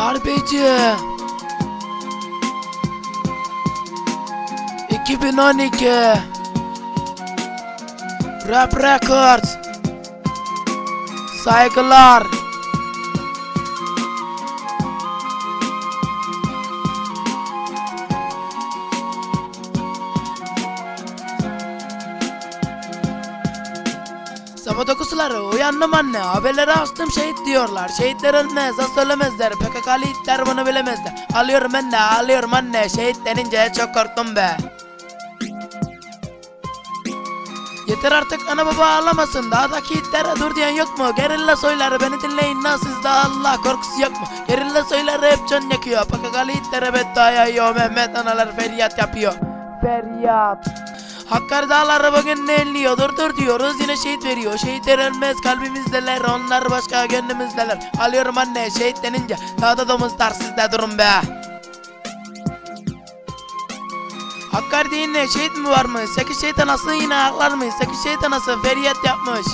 Darbeci. 2012 Rap Records. Saygılar Sabah dokusuları uyandım anne. Haberleri açtım şehit diyorlar. Şehitler ölmez az söylemezler. PKK'lı itler bunu bilemezler. Alıyorum de alıyorum anne. Şehit denince çok korktum be. Yeter artık ana baba ağlamasın. Dağdaki itlere dur diyen yok mu? Gerilla soyları beni dinleyin lan sizde Allah korkusu yok mu? Gerilla soyları hep can yakıyor. PKK'lı itlere beddua yayıyor. Mehmet analar feryat yapıyor. Feryat Hakkari dağları bugün ne elliyor dur diyoruz yine şehit veriyor. Şehitler ölmez kalbimizdeler. Onlar başka gönlümüzdeler. Alıyorum anne şehit denince dağda domuzlar sizde durun be. Hakkari dinle şehit mi var mı? Sekiz şehit anası yine haklar mı? Sekiz şehit anası feryat yapmış.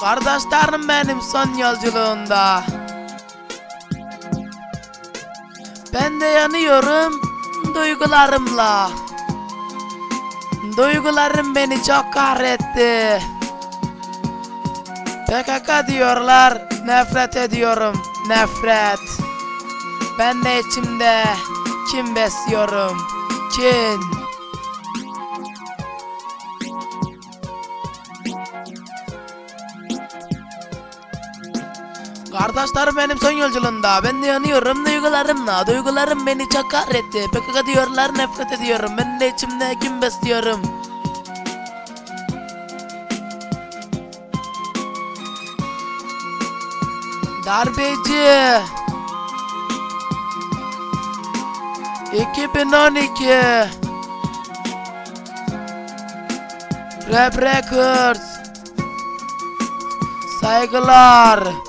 Kardeşlerim benim son yolculuğunda Ben de yanıyorum duygularımla Duygularım beni çok kahretti. PKK diyorlar, nefret ediyorum, nefret. Ben de içimde kim besliyorum, kin. Kardeşlerim benim son yolculuğunda Ben de yanıyorum duygularımla Duygularım beni çok kahretti PKK diyorlar nefret ediyorum. Ben de içimde kim besliyorum. Darbeci. 2012 Rap Records. Saygılar